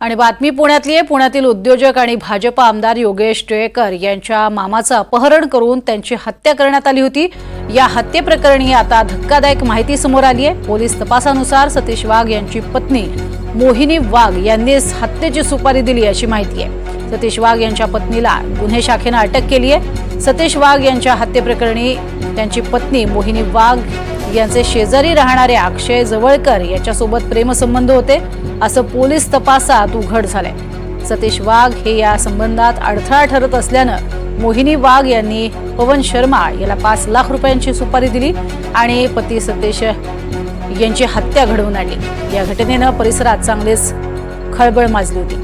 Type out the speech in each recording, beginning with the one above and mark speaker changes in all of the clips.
Speaker 1: आणि बातमी पुण्यातली आहे. पुण्यातील उद्योजक आणि भाजप आमदार योगेश टिळेकर यांच्या मामाचं अपहरण करून त्यांची हत्या करण्यात आली होती. या हत्येप्रकरणी आता धक्कादायक माहिती समोर आली आहे. पोलीस तपासानुसार सतीश वाघ यांची पत्नी मोहिनी वाघ यांनीच हत्येची सुपारी दिली अशी माहिती आहे. सतीश वाघ यांच्या पत्नीला गुन्हे शाखेनं अटक केली आहे. सतीश वाघ यांच्या हत्येप्रकरणी त्यांची पत्नी मोहिनी वाघ यांचे शेजारी राहणारे अक्षय जवळकर याच्यासोबत प्रेमसंबंध होते. असं पोलीस तपासात उघड झालंय. सतीश वाघ हे या संबंधात अडथळा ठरत असल्यानं मोहिनी वाघ यांनी पवन शर्मा याला पाच लाख रुपयांची सुपारी दिली आणि पती सतीश यांची हत्या घडवून आणली. या घटनेनं परिसरात चांगलीच खळबळ माजली होती.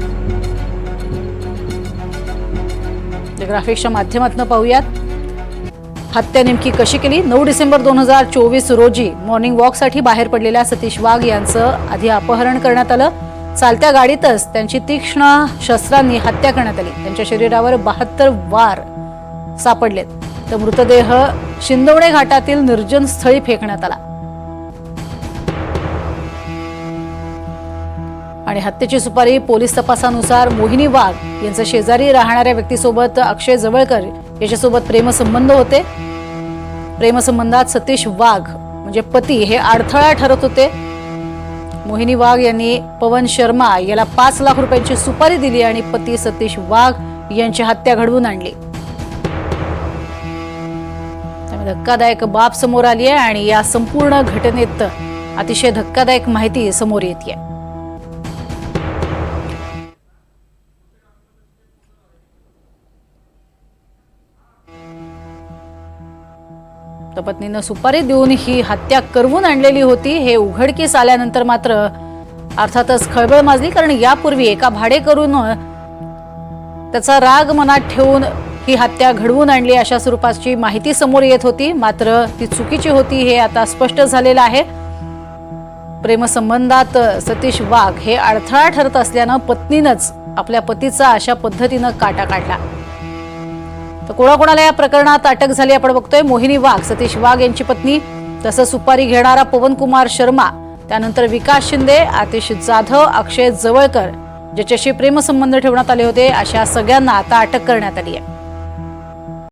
Speaker 1: ग्राफिक्सच्या माध्यमातून पाहूयात. हत्या नेमकी कशी केली? नऊ डिसेंबर दोन हजार चोवीस रोजी मॉर्निंग वॉकसाठी बाहेर पडलेल्या सतीश वाघ यांचं आधी अपहरण करण्यात आलं. चालत्या गाडीतच त्यांची तीक्ष्ण शस्त्रांनी हत्या करण्यात आली. त्यांच्या शरीरावर बहात्तर वार सापडलेत. तर मृतदेह शिंदवणे घाटातील निर्जन स्थळी फेकण्यात आला. आणि हत्येची सुपारी पोलीस तपासानुसार मोहिनी वाघ यांचं शेजारी राहणाऱ्या व्यक्तीसोबत अक्षय जवळकर याच्यासोबत प्रेमसंबंध होते. प्रेमसंबंधात सतीश वाघ म्हणजे पती हे अडथळा ठरत होते. मोहिनी वाघ यांनी पवन शर्मा याला पाच लाख रुपयांची सुपारी दिली आणि पती सतीश वाघ यांची हत्या घडवून आणली. त्यामुळे धक्कादायक बाब समोर आली आहे आणि या संपूर्ण घटनेत अतिशय धक्कादायक माहिती समोर येते तर पत्नीनं सुपारी देऊन ही हत्या करवून आणलेली होती. हे उघडकीस आल्यानंतर मात्र अर्थातच खळबळ माजली कारण यापूर्वी एका भाडेकरून त्याचा राग मनात ठेवून ही हत्या घडवून आणली अशा स्वरूपाची माहिती समोर येत होती. मात्र ती चुकीची होती हे आता स्पष्ट झालेलं आहे. प्रेमसंबंधात सतीश वाघ हे अडथळा ठरत असल्यानं पत्नीनंच आपल्या पतीचा अशा पद्धतीनं काटा काढला. तर कोणाकोणाला या प्रकरणात अटक झाली आपण बघतोय. मोहिनी वाघ सतीश वाघ यांची पत्नी तसंच सुपारी घेणारा पवन कुमार शर्मा त्यानंतर विकास शिंदे आतिश जाधव अक्षय जवळकर ज्याच्याशी प्रेमसंबंध ठेवण्यात आले होते अशा सगळ्यांना आता अटक करण्यात आली आहे.